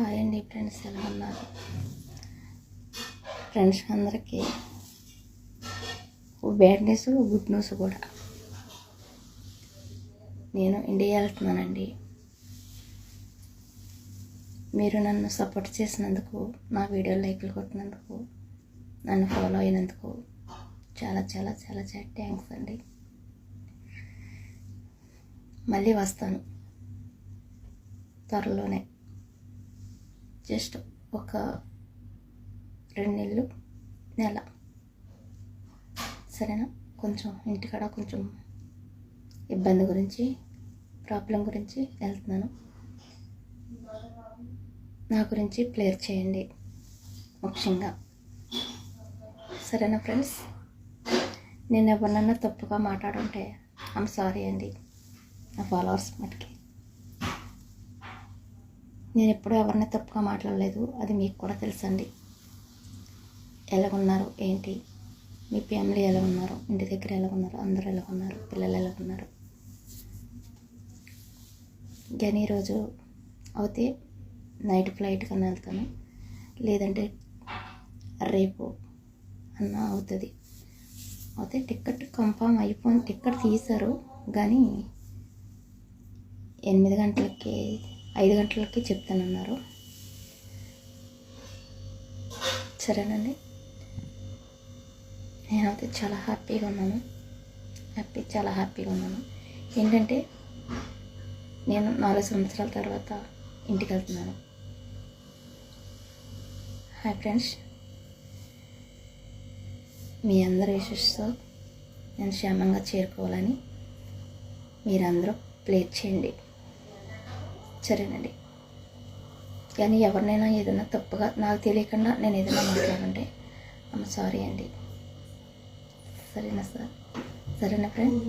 Hi అండి friends ఎలా ఉన్నారు? ఫ్రెండ్స్ అందరికీ బ్యాడ్ న్యూస్ గుడ్ న్యూస్ కూడా. నేను ఇండియా వెళ్తున్నానండి. మీరు నన్ను సపోర్ట్ చేసినందుకు నా వీడియో లైక్లు కొట్టినందుకు నన్ను ఫాలో అయినందుకు చాలా చాలా చాలా చాలా థ్యాంక్స్ అండి. మళ్ళీ వస్తాను. త్వరలోనే. జస్ట్ ఒక రెండు నెలలు నెల. సరేనా? కొంచెం ఇంటికాడ కొంచెం ఇబ్బంది గురించి ప్రాబ్లం గురించి వెళ్తున్నాను. నా గురించి ప్లేయర్ చేయండి ముఖ్యంగా. సరేనా ఫ్రెండ్స్? నేను ఎవరినన్నా తప్పుగా మాట్లాడుంటే ఐమ్ సారీ అండి. నా ఫాలోవర్స్ మటుకి. నేను ఎప్పుడూ ఎవరిని తప్పుగా మాట్లాడలేదు. అది మీకు కూడా తెలుసండి. ఎలాగున్నారు? ఏంటి? మీ ఫ్యామిలీ ఎలా ఉన్నారు ఇంటి దగ్గర ఎలా ఉన్నారు అందరూ ఎలా ఉన్నారు పిల్లలు ఎలా ఉన్నారు కానీ ఈరోజు అయితే నైట్ ఫ్లైట్ కన్నా వెళ్తాను. లేదంటే రేపు అన్న అవుతుంది. అయితే టికెట్ కన్ఫామ్ అయిపోయి టికెట్ తీశారు. కానీ ఎనిమిది గంటలకి ఐదు గంటలకి చెప్తానన్నారు. సరేనండి. నేనైతే చాలా హ్యాపీగా ఉన్నాను. హ్యాపీ చాలా హ్యాపీగా ఉన్నాను. ఏంటంటే నేను నాలుగు సంవత్సరాల తర్వాత ఇంటికి వెళ్తున్నాను. Hi friends. మీ అందరి విషస్తో నేను క్షేమంగా చేరుకోవాలని మీరందరూ ప్లే చేయండి. సరేనండి. కానీ ఎవరినైనా ఏదైనా తప్పుగా నాకు తెలియకుండా నేను ఏదైనా మాట్లాడుంటే అమ్మ సారీ అండి. సరేనా సార్? సరేనా ఫ్రెండ్